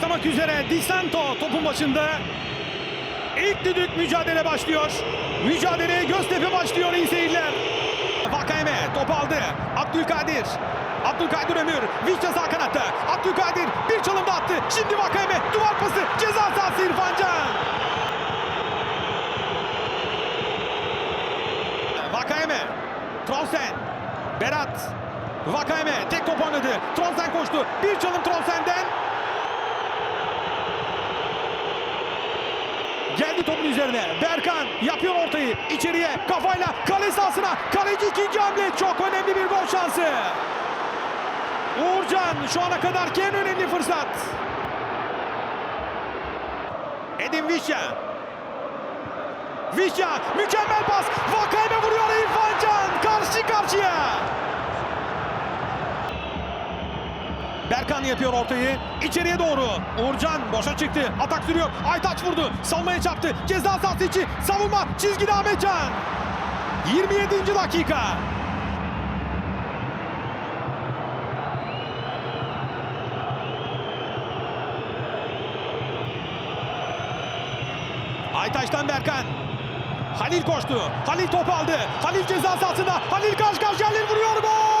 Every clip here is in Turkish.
başlamak üzere Di Santo topun başında. İlk düdük mücadele başlıyor. Mücadeleye Göztepe başlıyor iyi seyirler. Vakayeme top aldı. Abdülkadir. Abdülkadir Ömür. Vişça sağ kanatta. Abdülkadir bir çalım da attı. Şimdi Vakayeme duvar pası. Ceza sahası İrfan Can. Vakayeme. Tronsen. Berat. Vakayeme tek top oynadı. Tronsen koştu. Bir çalım Tronsen'den. Geldi topun üzerine. Berkan yapıyor ortayı. içeriye kafayla kale sahasına. Kaleci ikinci hamle. Çok önemli bir gol şansı. Uğurcan şu ana kadarki en önemli fırsat. Edin Vişya. Vişya mükemmel pas. Vakayeme vuruyor İrfan Can. Karşı karşıya. Berkan yapıyor ortayı. İçeriye doğru. Uğurcan boşa çıktı. Atak sürüyor. Aytaç vurdu. Savunmaya çarptı. Ceza sahası içi. Savunma. Çizgide Ahmetcan. 27. dakika. Aytaç'tan Berkan. Halil koştu. Halil top aldı. Halil ceza sahasında. Halil karşı karşıya Halil vuruyor. Gol!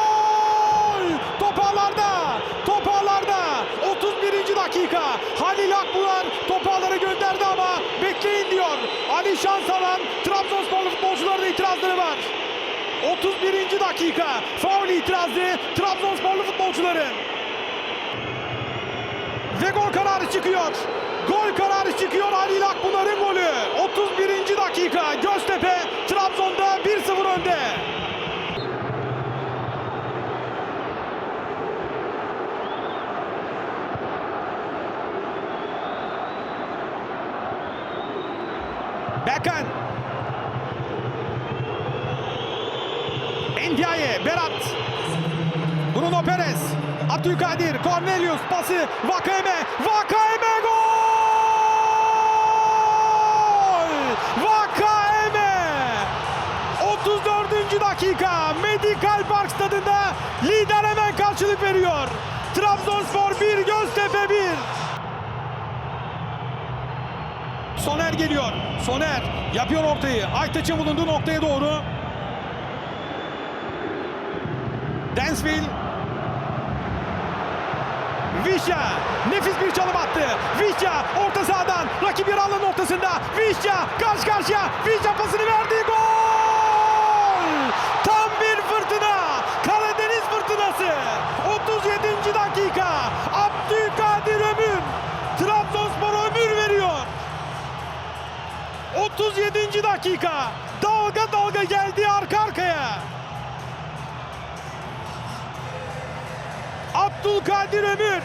Top ağlarda. Top ağlarda. 31. dakika. Halil Akbular top ağlara gönderdi ama bekleyin diyor. Ali Şansalan Trabzonsporlu futbolcuların itirazları var. 31. dakika. Faul itirazı Trabzonsporlu futbolcuların. Ve gol kararı çıkıyor. Gol kararı çıkıyor Halil Akbular'ın golü. 31. dakika Göztepe Berkan. Ndiaye, Berat. Bruno Perez. Abdülkadir, Cornelius pası Vakayeme, Vakayeme gol! Vakayeme! 34. dakika Medical Park stadında lider hemen karşılık veriyor. Trabzonspor 1, Göztepe 1. Soner geliyor. Soner yapıyor ortayı. Aytaç'ın bulunduğu noktaya doğru. Densville Vişya nefis bir çalım attı. Vişya orta sahadan rakip yer alanın ortasında. Vişya karşı karşıya. Vişya pasını verdi. Gol! 37. dakika. Dalga dalga geldi arka arkaya. Abdülkadir Ömür.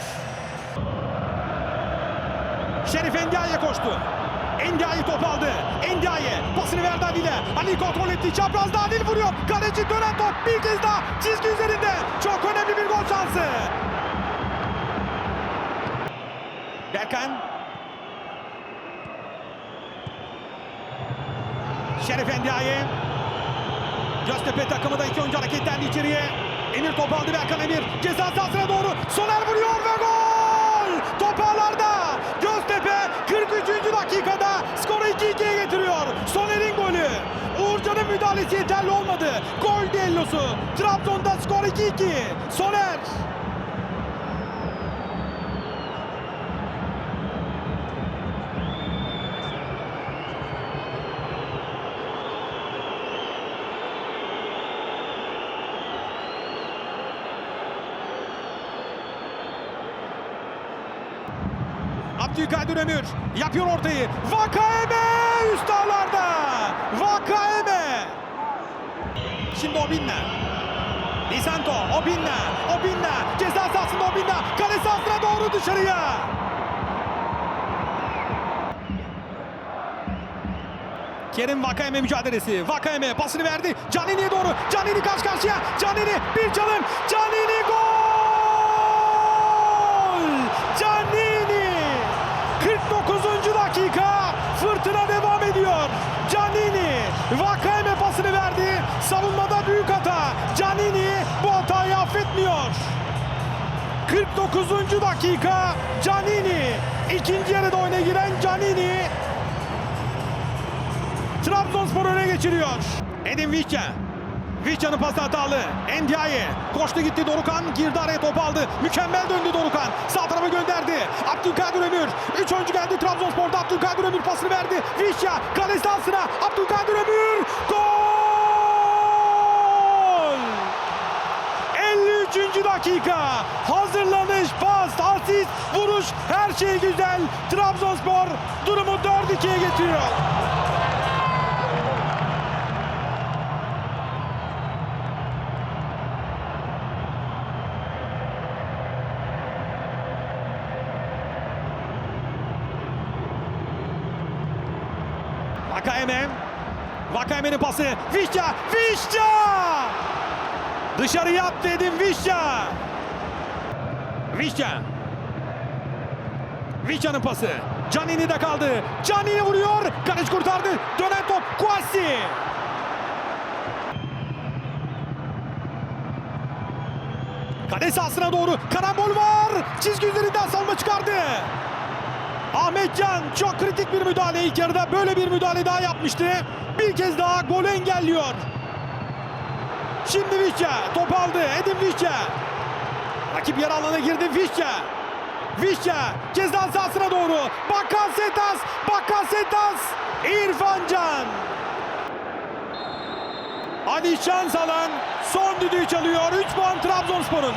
Şerif Endiaye koştu. Endiaye top aldı. Endiaye pasını verdi Adil'e. Ali kontrol etti. Çaprazda Adil vuruyor. Kaleci dönen top bir kez daha çizgi üzerinde. Çok önemli bir gol şansı. Berkan. Şerif Endiaye. Göztepe takımı da iki oyuncu hareketlendi içeriye. Emir top aldı Berkan Emir. Ceza sahasına doğru. Soner vuruyor ve gol! Top ağlarda. Göztepe 43. dakikada skoru 2-2'ye getiriyor. Soner'in golü. Uğurcan'ın müdahalesi yeterli olmadı. Gol düellosu. Trabzon'da skor 2-2. Soner. Abdülkadir Ömür yapıyor ortayı. Vakayeme üst ağlarda. Vakayeme. Şimdi Obinna. Lisanto, Obinna, Obinna. Ceza sahasında Obinna. Kale sahasına doğru dışarıya. Kerim Vakayeme mücadelesi. Vakayeme pasını verdi. Canini'ye doğru. Canini karşı karşıya. Canini bir çalım. Canini gol! Savunmada büyük hata. Canini bu hatayı affetmiyor. 49. dakika Canini. İkinci yarıda oyuna giren Canini. Trabzonspor öne geçiriyor. Edin Vicha. Vicha'nın pası hatalı. Ndiaye. Koştu gitti Dorukan. Girdi araya topu aldı. Mükemmel döndü Dorukan. Sağ tarafa gönderdi. Abdülkadir Ömür. Üç oyuncu geldi Trabzonspor'da. Abdülkadir Ömür pasını verdi. Vicha. Kale sahasına. Abdülkadir Ömür. Gol! 53. dakika. Hazırlanış, pas, asist, vuruş her şey güzel. Trabzonspor durumu 4-2'ye getiriyor. Vakayeme. Vakayeme'nin pası. Vişça. Vişça! Dışarıya attı Edin Vişça. Vişça. Vişça'nın pası. Canini de kaldı. Canini vuruyor. Kaleci kurtardı. Dönen top. Kwasi. Kale sahasına doğru karambol var. Çizgi üzerinden salma çıkardı. Ahmetcan çok kritik bir müdahale ilk yarıda böyle bir müdahale daha yapmıştı. Bir kez daha golü engelliyor. Şimdi Vişça top aldı. Edin Vişça. Rakip yer alana girdi Vişça. Vişça ceza sahasına doğru. Bakasetas, Bakasetas, İrfan Can. Ali Şansalan son düdüğü çalıyor. 3 puan Trabzonspor'un.